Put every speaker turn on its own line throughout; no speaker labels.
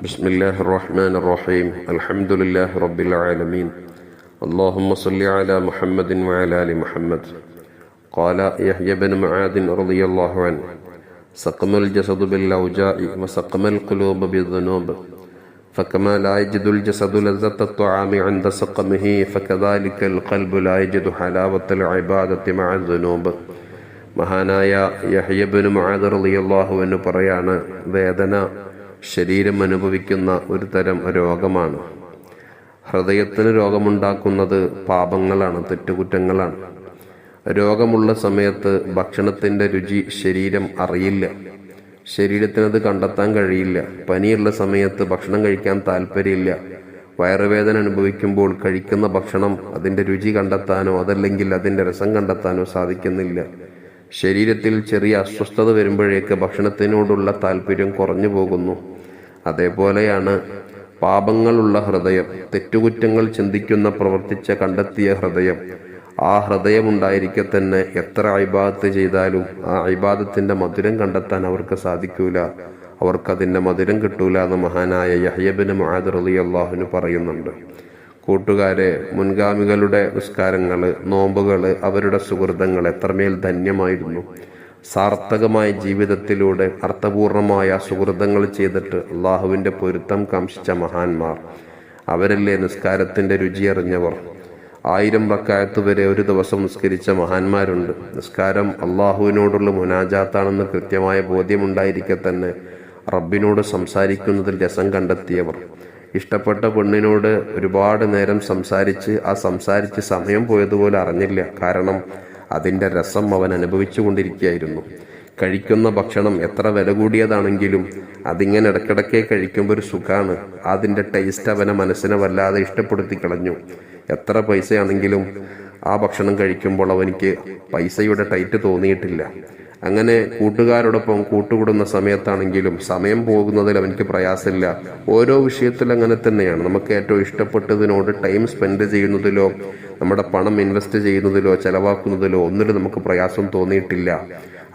بسم الله الرحمن الرحيم الحمد لله رب العالمين اللهم صل على محمد وعلى ال محمد قال يحيى بن معاذ رضي الله عنه سقم الجسد بالاوجاع وسقم القلوب بالذنوب فكما لا يجد الجسد لذة الطعام عند سقمه فكذلك القلب لا يجد حلاوة العبادة مع الذنوب മഹാനായ യഹ്യബിന് മുആദ് റളിയല്ലാഹു എന്ന് പറയാണ് വേദന ശരീരം അനുഭവിക്കുന്ന ഒരു തരം രോഗമാണ്. ഹൃദയത്തിന് രോഗമുണ്ടാക്കുന്നത് പാപങ്ങളാണ് തെറ്റുകുറ്റങ്ങളാണ്. രോഗമുള്ള സമയത്ത് ഭക്ഷണത്തിന്റെ രുചി ശരീരം അറിയില്ല. ശരീരത്തിനത് കണ്ടെത്താൻ കഴിയില്ല. പനിയുള്ള സമയത്ത് ഭക്ഷണം കഴിക്കാൻ താല്പര്യമില്ല. വയറുവേദന അനുഭവിക്കുമ്പോൾ കഴിക്കുന്ന ഭക്ഷണം അതിന്റെ രുചി കണ്ടെത്താനോ അതല്ലെങ്കിൽ അതിന്റെ രസം കണ്ടെത്താനോ സാധിക്കുന്നില്ല. ശരീരത്തിൽ ചെറിയ അസ്വസ്ഥത വരുമ്പോഴേക്ക് ഭക്ഷണത്തിനോടുള്ള താല്പര്യം കുറഞ്ഞു പോകുന്നു. അതേപോലെയാണ് പാപങ്ങളുള്ള ഹൃദയം. തെറ്റുകുറ്റങ്ങൾ ചിന്തിക്കുന്ന പ്രവർത്തിച്ച കണ്ടെത്തിയ ഹൃദയം. ആ ഹൃദയമുണ്ടായിരിക്കെ തന്നെ എത്ര അഭിബാദത്ത് ചെയ്താലും ആ അഭിബാദത്തിന്റെ മധുരം കണ്ടെത്താൻ അവർക്ക് സാധിക്കൂല. അവർക്കതിന്റെ മധുരം കിട്ടൂല എന്ന് മഹാനായ യഹ്യബിന് മഹാദ് റലി അള്ളാഹുന് പറയുന്നുണ്ട്. കൂട്ടുകാരെ മുൻഗാമികളുടെ നിസ്കാരങ്ങൾ നോമ്പുകൾ അവരുടെ സുഹൃതങ്ങൾ എത്രമേൽ ധന്യമായിരുന്നു. സാർത്ഥകമായ ജീവിതത്തിലൂടെ അർത്ഥപൂർണമായ സുഹൃതങ്ങൾ ചെയ്തിട്ട് അള്ളാഹുവിന്റെ പൊരുത്തം കാംക്ഷിച്ച മഹാന്മാർ. അവരല്ലേ നിസ്കാരത്തിന്റെ രുചി രുചിയറിഞ്ഞവർ. ആയിരം റക്കായത്ത് വരെ ഒരു ദിവസം നിസ്കരിച്ച മഹാന്മാരുണ്ട്. നിസ്കാരം അള്ളാഹുവിനോടുള്ള മുനാജാത്താണെന്ന് കൃത്യമായ ബോധ്യമുണ്ടായിരിക്കെ തന്നെ റബ്ബിനോട് സംസാരിക്കുന്നതിൽ രസം കണ്ടെത്തിയവർ. ഇഷ്ടപ്പെട്ട പെണ്ണിനോട് ഒരുപാട് നേരം സംസാരിച്ച് ആ സംസാരിച്ച് സമയം പോയതുപോലെ അറിഞ്ഞില്ല. കാരണം അതിന്റെ രസം അവൻ അനുഭവിച്ചു കൊണ്ടിരിക്കുകയായിരുന്നു കഴിക്കുന്ന ഭക്ഷണം എത്ര വില കൂടിയതാണെങ്കിലും അതിങ്ങനെ ഇടയ്ക്കിടയ്ക്ക് കഴിക്കുമ്പോൾ ഒരു സുഖമാണ് അതിന്റെ ടേസ്റ്റ് അവനെ മനസ്സിനെ വല്ലാതെ ഇഷ്ടപ്പെടുത്തി കളഞ്ഞു. എത്ര പൈസയാണെങ്കിലും ആ ഭക്ഷണം കഴിക്കുമ്പോൾ അവനിക്ക് പൈസയുടെ ടൈറ്റ് തോന്നിയിട്ടില്ല. അങ്ങനെ കൂട്ടുകാരോടൊപ്പം കൂട്ടുകൂടുന്ന സമയത്താണെങ്കിലും സമയം പോകുന്നതിൽ അവനിക്ക് പ്രയാസമില്ല. ഓരോ വിഷയത്തിൽ അങ്ങനെ തന്നെയാണ്. നമുക്ക് ഏറ്റവും ഇഷ്ടപ്പെട്ടതിനോട് ടൈം സ്പെൻഡ് ചെയ്യുന്നതിലോ നമ്മുടെ പണം ഇൻവെസ്റ്റ് ചെയ്യുന്നതിലോ ചെലവാക്കുന്നതിലോ ഒന്നിലും നമുക്ക് പ്രയാസം തോന്നിയിട്ടില്ല.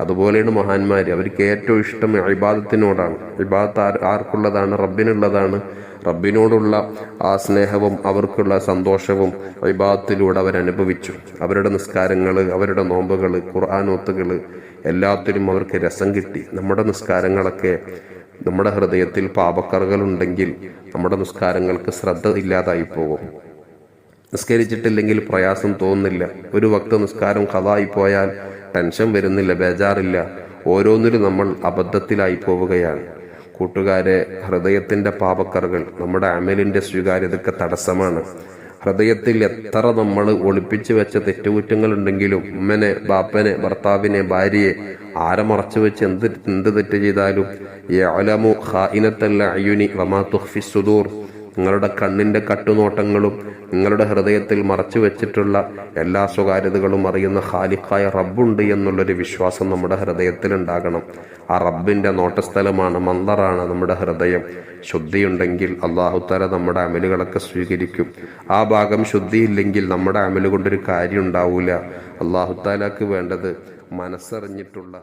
അതുപോലെയാണ് മഹാന്മാർ അവർക്ക് ഏറ്റവും ഇഷ്ടം ഇബാദത്തിനോടാണ്. ഇബാദത്ത് ആർ ആർക്കുള്ളതാണ്? റബ്ബിനുള്ളതാണ്. റബ്ബിനോടുള്ള ആ സ്നേഹവും അവർക്കുള്ള സന്തോഷവും ഇബാദത്തിലൂടെ അവരനുഭവിച്ചു. അവരുടെ നിസ്കാരങ്ങൾ അവരുടെ നോമ്പുകൾ ഖുർആാനോത്തുകൾ എല്ലാത്തിലും അവർക്ക് രസം കിട്ടി. നമ്മുടെ നിസ്കാരങ്ങളൊക്കെ നമ്മുടെ ഹൃദയത്തിൽ പാപക്കറുകളുണ്ടെങ്കിൽ നമ്മുടെ നിസ്കാരങ്ങൾക്ക് ശ്രദ്ധ ഇല്ലാതായി പോകും. നിസ്കരിച്ചിട്ടില്ലെങ്കിൽ പ്രയാസം തോന്നുന്നില്ല. ഒരു വക്ത നിസ്കാരം കഥായി പോയാൽ ടെൻഷൻ വരുന്നില്ല ബേജാറില്ല. ഓരോന്നിലും നമ്മൾ അബദ്ധത്തിലായി പോവുകയാണ്. കൂട്ടുകാരെ ഹൃദയത്തിന്റെ പാപക്കറുകൾ നമ്മുടെ അമലിന്റെ സ്വീകാര്യതയ്ക്ക് തടസ്സമാണ്. ഹൃദയത്തിൽ എത്ര നമ്മൾ ഒളിപ്പിച്ചു വെച്ച തെറ്റുകുറ്റങ്ങൾ ഉണ്ടെങ്കിലും ഉമ്മനെ ബാപ്പനെ ഭർത്താവിനെ ഭാര്യയെ ആരെ മറച്ചു വെച്ച് എന്ത് എന്ത് തെറ്റ് ചെയ്താലും യഅലമു ഖായിനത്തല്ല അയ്യുനി വമാ തുഹ്ഫി സുദൂർ. നിങ്ങളുടെ കണ്ണിന്റെ കട്ടുനോട്ടങ്ങളും നിങ്ങളുടെ ഹൃദയത്തിൽ മറച്ചു വെച്ചിട്ടുള്ള എല്ലാ സ്വകാര്യതകളും അറിയുന്ന ഖാലിഖായ റബ്ബുണ്ട് എന്നുള്ളൊരു വിശ്വാസം നമ്മുടെ ഹൃദയത്തിൽ ഉണ്ടാകണം. ആ റബ്ബിന്റെ നോട്ടസ്ഥലമാണ് മന്ദറാണ് നമ്മുടെ ഹൃദയം. ശുദ്ധിയുണ്ടെങ്കിൽ അള്ളാഹുത്താല നമ്മുടെ അമലുകളൊക്കെ സ്വീകരിക്കും. ആ ഭാഗം ശുദ്ധിയില്ലെങ്കിൽ നമ്മുടെ അമൽ കൊണ്ടൊരു കാര്യം ഉണ്ടാവൂല അള്ളാഹുത്താലാക്ക് വേണ്ടത് മനസ്സറിഞ്ഞിട്ടുള്ള